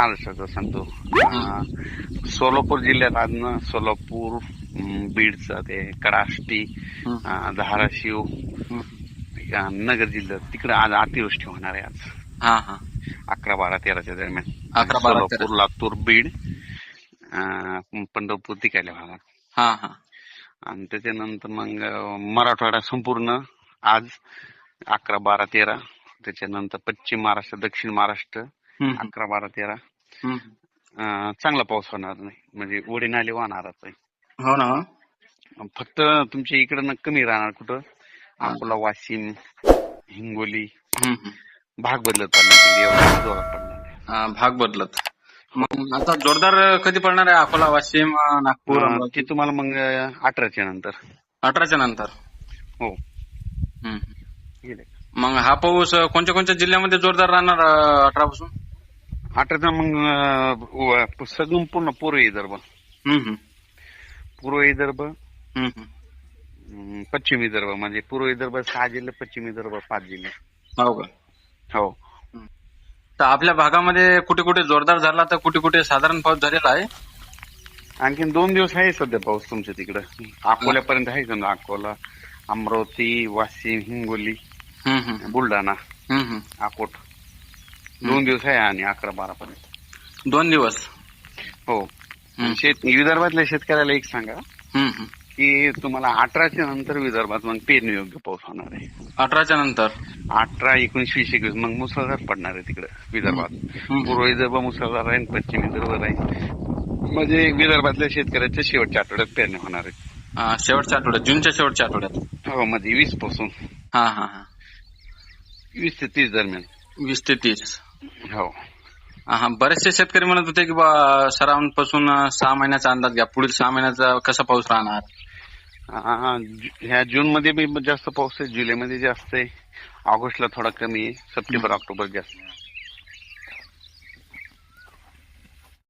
महाराष्ट्राचं सांगतो. सोलापूर जिल्ह्यात आज ना सोलापूर बीडचं ते कडाष्टी धाराशिव नगर जिल्ह्यात तिकडे आज अतिवृष्टी होणार आहे आज. हा हा. अकरा बारा तेराच्या दरम्यान. 11, 12, 13. सोलापूर लातूर बीड पंढरपूर तिकडल्या भागात. हा हा. आणि त्याच्यानंतर मग मराठवाडा संपूर्ण आज अकरा बारा तेरा. त्याच्यानंतर पश्चिम महाराष्ट्र दक्षिण महाराष्ट्र अकरा बारा तेरा. अं, चांगला पाऊस होणार नाही. म्हणजे ओढे नाले वाहणारच आहे. हो ना. फक्त तुमच्या इकडं कमी राहणार कुठं? अकोला वाशिम हिंगोली. भाग बदलत पडणार तिकडे एवढा जोरात पडणार नाही. हा, भाग बदलत. मग आता जोरदार कधी पडणार आहे? अकोला वाशिम अं, नागपूर अं, अमरावती? ते तुम्हाला मग अं, अठराच्या नंतर. अठराच्या नंतर. हो. गेले. मग हा पाऊस अं, कोणत्या कोणत्या जिल्ह्यामध्ये जोरदार राहणार अठरा पासून अठराचा मग सगळं पूर्ण पूर्व विदर्भ पूर्व विदर्भ पश्चिम विदर्भ म्हणजे पूर्व विदर्भ सहा जिल्हे पश्चिम विदर्भ पाच जिल्हे हो का हो तर आपल्या भागामध्ये कुठे कुठे जोरदार झाला तर कुठे कुठे साधारण पाऊस झालेला आहे आणखीन दोन दिवस आहे सध्या पाऊस तुमच्या तिकडं अकोल्यापर्यंत आहे समजा अकोला अमरावती वाशिम हिंगोली. बुलढाणा. अकोट दोन दिवस आहे आणि अकरा बारा पर्यंत. दोन दिवस? हो. हम्म. शेत विदर्भातल्या शेतकऱ्याला एक सांगा हम्म, हम्म. की तुम्हाला अठराच्या नंतर विदर्भात मग पेरणी योग्य पाऊस होणार आहे. अठराच्या नंतर? अठरा एकोणीस वीस एकवीस मग मुसळधार पडणार आहे तिकडे विदर्भात. हम्म. पूर्व विदर्भ मुसळधार राहील पश्चिम विदर्भ राहील म्हणजे विदर्भातल्या शेतकऱ्याच्या शेवटच्या आठवड्यात पेरणी होणार आहे. हा, शेवटच्या आठवड्यात जूनच्या शेवटच्या आठवड्यात. हो मध्ये वीसपासून. हा हा हा. वीस ते तीस दरम्यान. वीस ते तीस. हो. हा बरेचसे शेतकरी म्हणत होते की बा सराउंडपासून सहा महिन्याचा अंदाज घ्या. पुढील सहा महिन्याचा कसा पाऊस राहणार? ह्या जून मध्ये बी जास्त पाऊस आहे जुलै मध्ये जास्त आहे. ऑगस्टला थोडा कमी आहे. सप्टेंबर ऑक्टोबर जास्त. आहे.